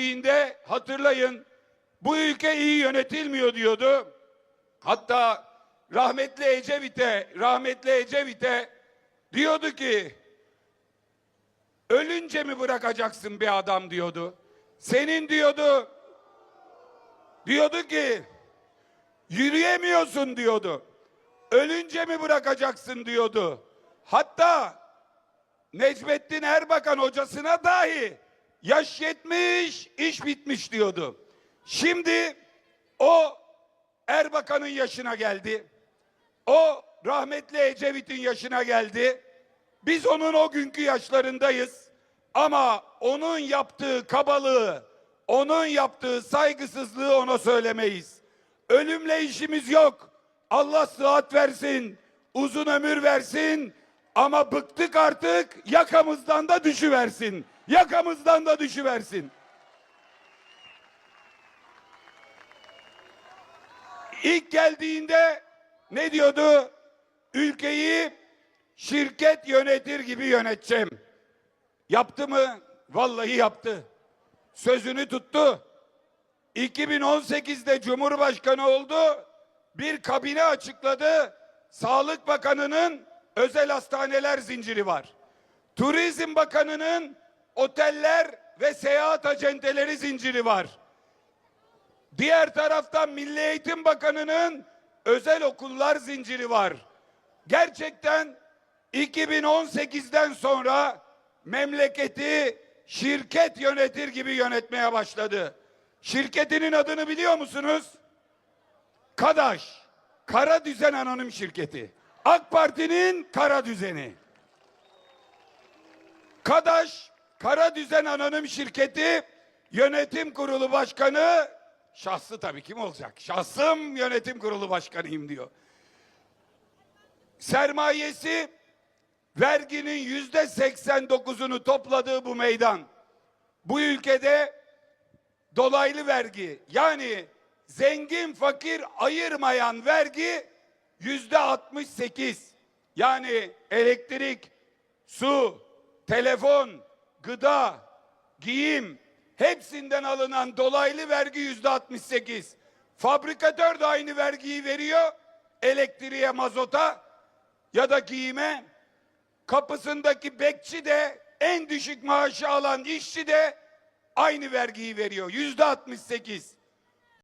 gittiğinde hatırlayın bu ülke iyi yönetilmiyor diyordu. Hatta rahmetli Ecevit'e, rahmetli Ecevit'e diyordu ki ölünce mi bırakacaksın bir adam diyordu. Senin diyordu diyordu ki yürüyemiyorsun diyordu. Ölünce mi bırakacaksın diyordu. Hatta Necmettin Erbakan hocasına dahi yaş yetmiş, iş bitmiş diyordu. Şimdi o Erbakan'ın yaşına geldi. O rahmetli Ecevit'in yaşına geldi. Biz onun o günkü yaşlarındayız. Ama onun yaptığı kabalığı, onun yaptığı saygısızlığı ona söylemeyiz. Ölümle işimiz yok. Allah sıhhat versin, uzun ömür versin. Ama bıktık artık yakamızdan da düşüversin. Yakamızdan da düşüversin. İlk geldiğinde ne diyordu? Ülkeyi şirket yönetir gibi yöneteceğim. Yaptı mı? Vallahi yaptı. Sözünü tuttu. 2018'de Cumhurbaşkanı oldu. Bir kabine açıkladı. Sağlık Bakanı'nın özel hastaneler zinciri var. Turizm Bakanı'nın oteller ve seyahat acenteleri zinciri var. Diğer taraftan Milli Eğitim Bakanı'nın özel okullar zinciri var. Gerçekten 2018'den sonra memleketi şirket yönetir gibi yönetmeye başladı. Şirketinin adını biliyor musunuz? Kadaş. Kara Düzen Anonim Şirketi. AK Parti'nin kara düzeni. Kadaş Kara Düzen Anonim Şirketi Yönetim Kurulu Başkanı şahsı tabii kim olacak? Şahsım yönetim kurulu başkanıyım diyor. Sermayesi verginin yüzde 89'unu topladığı bu meydan. Bu ülkede dolaylı vergi yani zengin fakir ayırmayan vergi yüzde 68. Yani elektrik, su, telefon, gıda, giyim hepsinden alınan dolaylı vergi yüzde 68. Fabrikatör de aynı vergiyi veriyor elektriğe, mazota ya da giyime. Kapısındaki bekçi de en düşük maaşı alan işçi de aynı vergiyi veriyor. Yüzde 68.